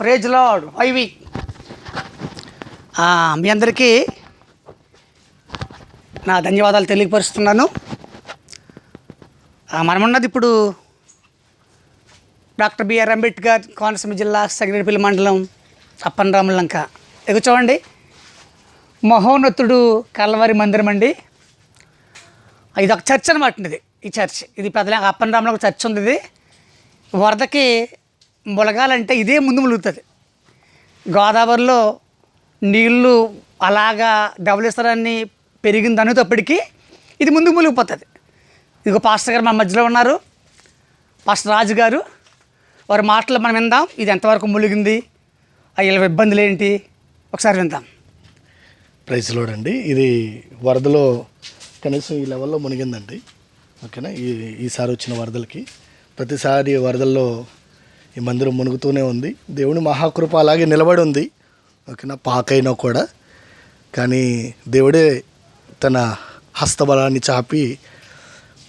Praise lord YV మీ అందరికీ నా ధన్యవాదాలు తెలియపరుస్తున్నాను. మనమున్నది ఇప్పుడు డాక్టర్ బిఆర్ అంబేద్కర్ కోనసీమ జిల్లా సగిరిపల్లి మండలం అప్పన్ రామలంక ఎగు చూడండి. మహోన్నతుడు కల్వరి మందిరం అండి. ఇది ఒక చర్చ్ అనమాట ఇది. ఈ చర్చ్. ఇది పెద్ద అప్పన్ ఒక చర్చ్ ఉంది ఇది. వరదకి ములగాలంటే ఇదే ముందు ములుగుతుంది. గోదావరిలో నీళ్ళు అలాగా ధవళేశ్వరాన్ని పెరిగింది అనేటప్పటికీ ఇది ముందుకు మునిగిపోతుంది. ఇదిగో పాస్టర్ గారు మా మధ్యలో ఉన్నారు. పాస్టర్ రాజు గారు వారి మాటలు మనం విందాం. ఇది ఎంతవరకు మునిగింది అయ్యల ఇబ్బందులు ఏంటి? ఒకసారి విందాం. ప్రైస్ లోడ్ అండి. ఇది వరదలో కనీసం ఈ లెవెల్లో మునిగిందండి. ఓకేనా? ఈ ఈసారి వచ్చిన వరదలకి ప్రతిసారి వరదల్లో ఈ మందిరం మునుగుతూనే ఉంది. దేవుని మహాకృప అలాగే నిలబడి ఉంది. ఓకేనా? పాకైనా కూడా. కానీ దేవుడే తన హస్తబలాన్ని చాపి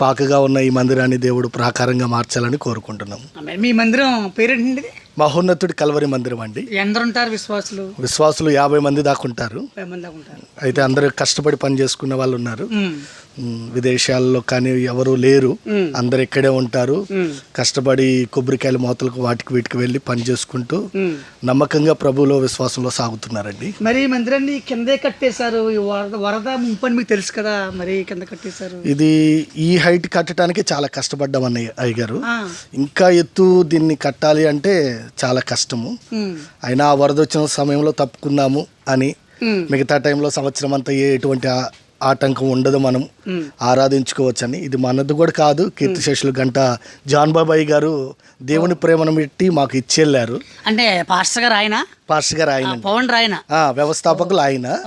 పాకగా ఉన్న ఈ మందిరాన్ని దేవుడు ప్రాకారంగా మార్చాలని కోరుకుంటున్నాము మీ మందిరం పేరేంటి మహోన్నతుడి కల్వరి మందిరం అండి. ఎందరు ఉంటారు విశ్వాసులు? విశ్వాసులు యాభై మంది దాకా ఉంటారు అయితే అందరూ కష్టపడి పని చేసుకున్న వాళ్ళు ఉన్నారు. విదేశాల్లో కానీ ఎవరు లేరు. అందరు ఇక్కడే ఉంటారు. కష్టపడి కొబ్బరికాయల మూతలకు వాటికి వీటికి వెళ్ళి పని చేసుకుంటూ. నమ్మకంగా ప్రభువులో విశ్వాసంలో సాగుతున్నారండి. మరి మందిరాన్ని కిందే కట్టేశారు. వరద ముంపని మీకు తెలుసు కదా మరి కింద కట్టేశారు. ఇది ఈ హైట్ కట్టడానికి చాలా కష్టపడ్డాం అన్నయ్య అయ్యగారు ఇంకా ఎత్తు దీన్ని కట్టాలి అంటే చాలా కష్టము. అయినా ఆ వరద వచ్చిన సమయంలో తప్పుకుందాము అని మిగతా టైంలో సంవత్సరం అంతా ఎటువంటి ఆటంకం ఉండదు మనం. ఆరాధించుకోవచ్చని. ఇది మనది కూడా కాదు. కీర్తిశేషులు గంట జాన్ బాబాయ్ గారు దేవుని ప్రేమను పెట్టి మాకు ఇచ్చెళ్ళారు. అంటే పాస్టర్ గారు ఆయన? పాస్టర్ గారు ఆయన. పవన్ రాయన ఆ, వ్యవస్థాపకులు ఆయన.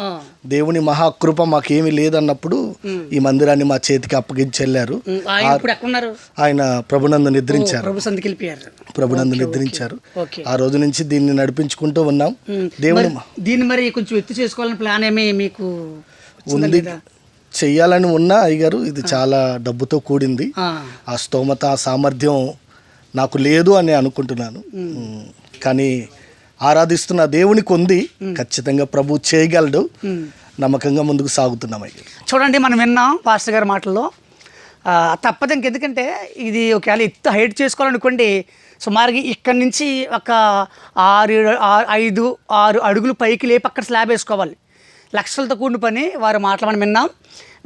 దేవుని మహాకృప మాకేమీ లేదన్నప్పుడు ఈ మందిరాన్ని మా చేతికి అప్పగించెళ్ళారు. ఆయన ఆయన ప్రభునందు నిద్రించారు. ప్రభునందు నిద్రించారు. ఆ రోజు నుంచి దీన్ని నడిపించుకుంటూ ఉన్నాం. దేవుని మరి దీన్ని మరి కొంచెం ఎత్తు చేసుకోవాలని ప్లాన్ ఏమి మీకు ఉంది? చెయ్యాలని ఉన్నా అయ్యగారు ఇది చాలా డబ్బుతో కూడింది. ఆ, స్తోమత ఆ సామర్థ్యం నాకు లేదు అని అనుకుంటున్నాను. కానీ ఆరాధిస్తున్న దేవునికి ఉంది. ఖచ్చితంగా ప్రభు చేయగలడు. నమ్మకంగా ముందుకు సాగుతున్నాం అయ్యారు చూడండి మనం విన్నాం పాస్టర్ గారి మాటల్లో. తప్పదు ఇంకెందుకంటే ఇది ఒకవేళ ఎత్తు హైట్ చేసుకోవాలనుకోండి సుమారుగా ఇక్కడి నుంచి ఒక ఆరు ఐదు ఆరు అడుగులు పైకి లేపి అక్కడ స్లాబ్ వేసుకోవాలి. లక్షలతో కూడిన పని వారు మాటలు మనం విన్నాం.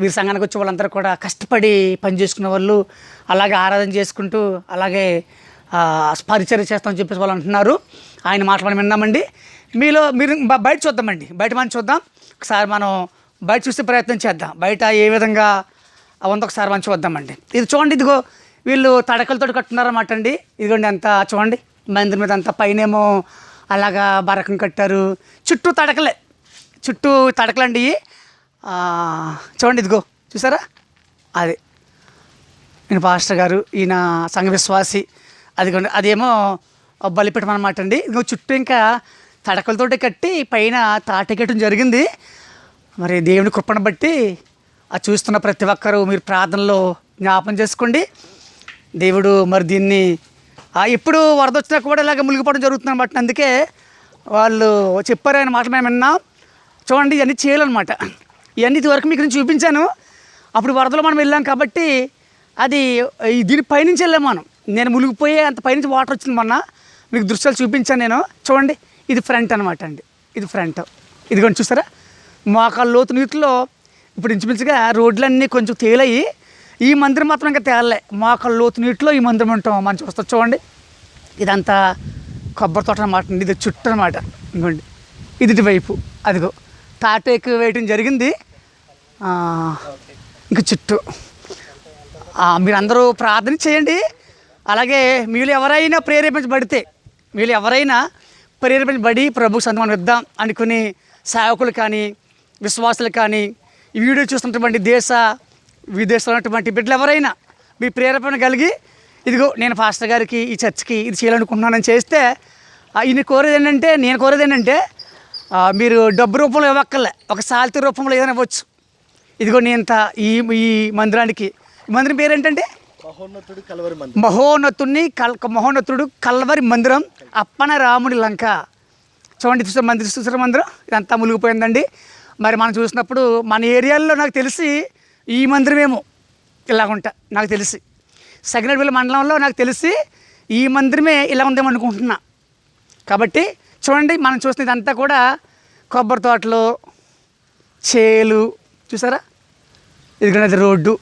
వీరి సంఘానికి వచ్చే వాళ్ళందరూ కూడా కష్టపడి పనిచేసుకునే వాళ్ళు అలాగే ఆరాధన చేసుకుంటూ అలాగే ఆ, చేస్తామని చెప్పేసి వాళ్ళు అంటున్నారు. ఆయన మాటలు మనం విన్నామండి. మీలో మీరు బయట చూద్దామండి. బయట మనం చూద్దాం. ఒకసారి మనం బయట చూసే ప్రయత్నం చేద్దాం. బయట ఏ విధంగా ఉందో ఒకసారి మనం చూద్దామండి. ఇది చూడండి ఇదిగో వీళ్ళు తడకలతో కట్టున్నారన్నమాట అండి. ఇదిగోండి అంత చూడండి. మందిరం మీద అంత పైనేమో అలాగా బరకం కట్టారు. చుట్టూ తడకలే. చుట్టూ తడకలండి. చూడండి ఇదిగో చూసారా? అది. ఈయన పాస్టర్ గారు ఈయన సంఘ విశ్వాసి. అదిగోండి అదేమో బలిపెట్టం అనమాట అండి. ఇదిగో చుట్టూ ఇంకా తడకలతోటి కట్టి పైన తాటెక్కడం జరిగింది. మరి దేవుని కృపను బట్టి ఆ చూస్తున్న ప్రతి ఒక్కరూ మీరు ప్రార్థనలో జ్ఞాపం చేసుకోండి. దేవుడు మరి దీన్ని ఎప్పుడు వరద వచ్చినా కూడా ఇలాగ మునిగిపోవడం జరుగుతుంది అనమాట అందుకే వాళ్ళు చెప్పారు ఆయన మాట మేము విన్నాం. చూడండి ఇవన్నీ చేయాలన్నమాట ఇవన్నీ ఇదివరకు మీకు నేను చూపించాను. అప్పుడు వరదలో మనం వెళ్ళాం కాబట్టి అది దీని పైనుంచి వెళ్ళాం మనం. నేను మునిగిపోయే అంత పైనుంచి వాటర్ వచ్చింది మొన్న. మీకు దృశ్యాలు చూపించాను నేను. చూడండి ఇది ఫ్రంట్ అనమాట అండి. ఇది ఫ్రంట్. ఇదిగోండి చూసారా మోకాళ్ళ లోతు నీటిలో ఇప్పుడు ఇంచుమించుగా రోడ్లన్నీ కొంచెం తేలయ్యి ఈ మందిరం మాత్రం ఇంకా తేలలే. మోకాళ్ళ లోతు నీటిలో ఈ మందిరం ఉంటాం మనం చూస్తా. చూడండి ఇదంతా కొబ్బరి తోట అనమాట ఇది చుట్టూ అనమాట ఇదిగోండి ఇది వైపు అదిగో. తాటేకు వేయటం జరిగింది. ఇంకా ఇంక చుట్టూ. మీరందరూ ప్రార్థన చేయండి. అలాగే మీరు ఎవరైనా ప్రేరేపించబడితే మీరు ఎవరైనా ప్రేరేపించబడి ప్రభు సంతమానం ఇద్దాం అనుకుని సేవకులు కానీ విశ్వాసులు కానీ ఈ వీడియో చూస్తున్నటువంటి దేశ విదేశాలు ఉన్నటువంటి బిడ్డలు ఎవరైనా మీ ప్రేరేపణ కలిగి ఇదిగో నేను పాస్టర్ గారికి ఈ చర్చ్కి ఇది చేయాలనుకుంటున్నానని చేస్తే ఈయన కోరేది ఏంటంటే నేను కోరేది ఏంటంటే మీరు డబ్బు రూపంలో ఇవ్వక్కర్లే. ఒక సాల్తీ రూపంలో ఏదైనా ఇవ్వచ్చు. ఇదిగో నేను ఇంత ఈ ఈ మందిరానికి ఈ మందిరం పేరు ఏంటంటే మహోన్నతుడు కలవరి మందిరం. మహోన్నతుని కల్ మహోన్నతుడు కల్వరి మందిరం అప్పన రాముడి లంక. చూడండి చూసారు మందిరం చూసారు మందిరం ఇదంతా మునిగిపోయిందండి. మరి మనం చూసినప్పుడు మన ఏరియాలో నాకు తెలిసి ఈ మందిరమేమో ఇలా ఉంటా నాకు తెలిసి. సగినడపల్లి మండలంలో నాకు తెలిసి ఈ మందిరమే ఇలా ఉందేమో అనుకుంటున్నా. కాబట్టి చూడండి మనం చూసిన ఇదంతా కూడా కొబ్బరి తోటలు చేలు చూసారా? ఇది రోడ్డు.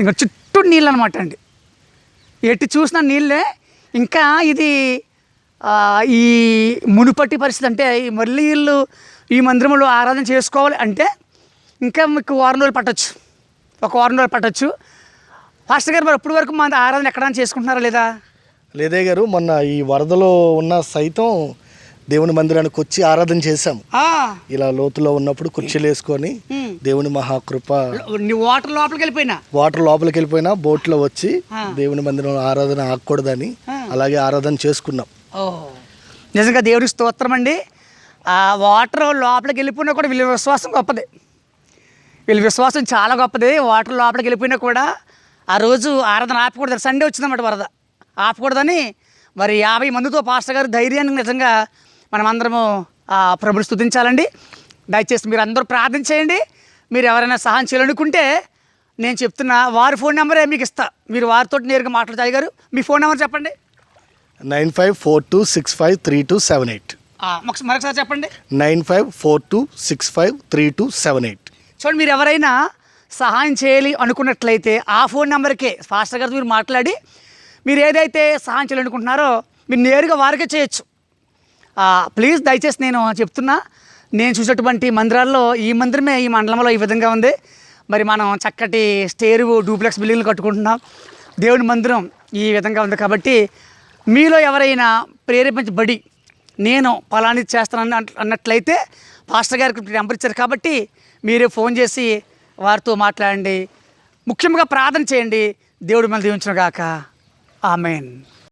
ఇంకా చుట్టూ నీళ్ళు అనమాట అండి. ఎటు చూసిన నీళ్ళే. ఇంకా ఇది ఈ మునుపట్టి పరిస్థితి అంటే ఈ మళ్ళీ వీళ్ళు ఈ మందిరంలో ఆరాధన చేసుకోవాలి అంటే ఇంకా మీకు వారం రోజులు పట్టచ్చు. ఒక వారం రోజులు పట్టచ్చు. ఫాస్టర్ గారు మరి ఇప్పటి వరకు మన ఆరాధన ఎక్కడైనా చేసుకుంటున్నారా లేదా? లేదే గారు మొన్న ఈ వరదలో ఉన్న సైతం దేవుని మందిరానికి వచ్చి ఆరాధన చేశాము ఆ, ఇలా లోతులో ఉన్నప్పుడు కుర్చీలు వేసుకొని. దేవుని మహాకృప నీ వాటర్ లోపలికి వెళ్ళిపోయినా? వాటర్ లోపలికి వెళ్ళిపోయినా బోట్లో వచ్చి ఆ. దేవుని మందిరంలో ఆరాధన ఆగకూడదని ఆ. అలాగే ఆరాధన చేసుకున్నాం. నిజంగా దేవుడికి స్తోత్రం అండి. ఆ వాటర్ లోపలికి వెళ్ళిపోయినా కూడా వీళ్ళ విశ్వాసం గొప్పది. వీళ్ళ విశ్వాసం చాలా గొప్పది. వాటర్ లోపలికి వెళ్ళిపోయినా కూడా ఆ రోజు ఆరాధన ఆపకూడదు. సండే వచ్చిందన్నమాట వరద. ఆపకూడదని మరి యాభై మందితో పాస్టర్ గారు ధైర్యాన్ని నిజంగా మనం అందరము ఆ ప్రభుని స్తుతించాలండి. దయచేసి మీరు అందరూ ప్రార్థన చేయండి. మీరు ఎవరైనా సహాయం చేయాలనుకుంటే నేను చెప్తున్నా వారి ఫోన్ నెంబరే మీకు ఇస్తా. మీరు వారితో నేరుగా మాట్లాడతాయి గారు. మీ ఫోన్ నెంబర్ చెప్పండి. Nine five four two six five three two seven eight. మరొకసారి చెప్పండి. Nine five four two six five three two seven eight. చూడండి మీరు ఎవరైనా సహాయం చేయాలి అనుకున్నట్లయితే ఆ ఫోన్ నెంబర్కే ఫాస్టర్ గారితో మీరు మాట్లాడి మీరు ఏదైతే సహాయం చేయాలనుకుంటున్నారో మీరు నేరుగా వారికే చేయొచ్చు. ప్లీజ్ దయచేసి నేను చెప్తున్నా నేను చూసేటువంటి మందిరాల్లో ఈ మందిరమే ఈ మండలంలో ఈ విధంగా ఉంది. మరి మనం చక్కటి స్టేరు డూప్లెక్స్ బిల్డింగ్లు కట్టుకుంటున్నాం. దేవుని మందిరం ఈ విధంగా ఉంది కాబట్టి మీలో ఎవరైనా ప్రేరేపించబడి నేను పలాని చేస్తానని అన్న- అన్నట్లయితే పాస్టర్ గారికి నెంబర్ ఇచ్చారు కాబట్టి మీరే ఫోన్ చేసి వారితో మాట్లాడండి. ముఖ్యంగా ప్రార్థన చేయండి. దేవుడి మన దీవించిన గాక Amen.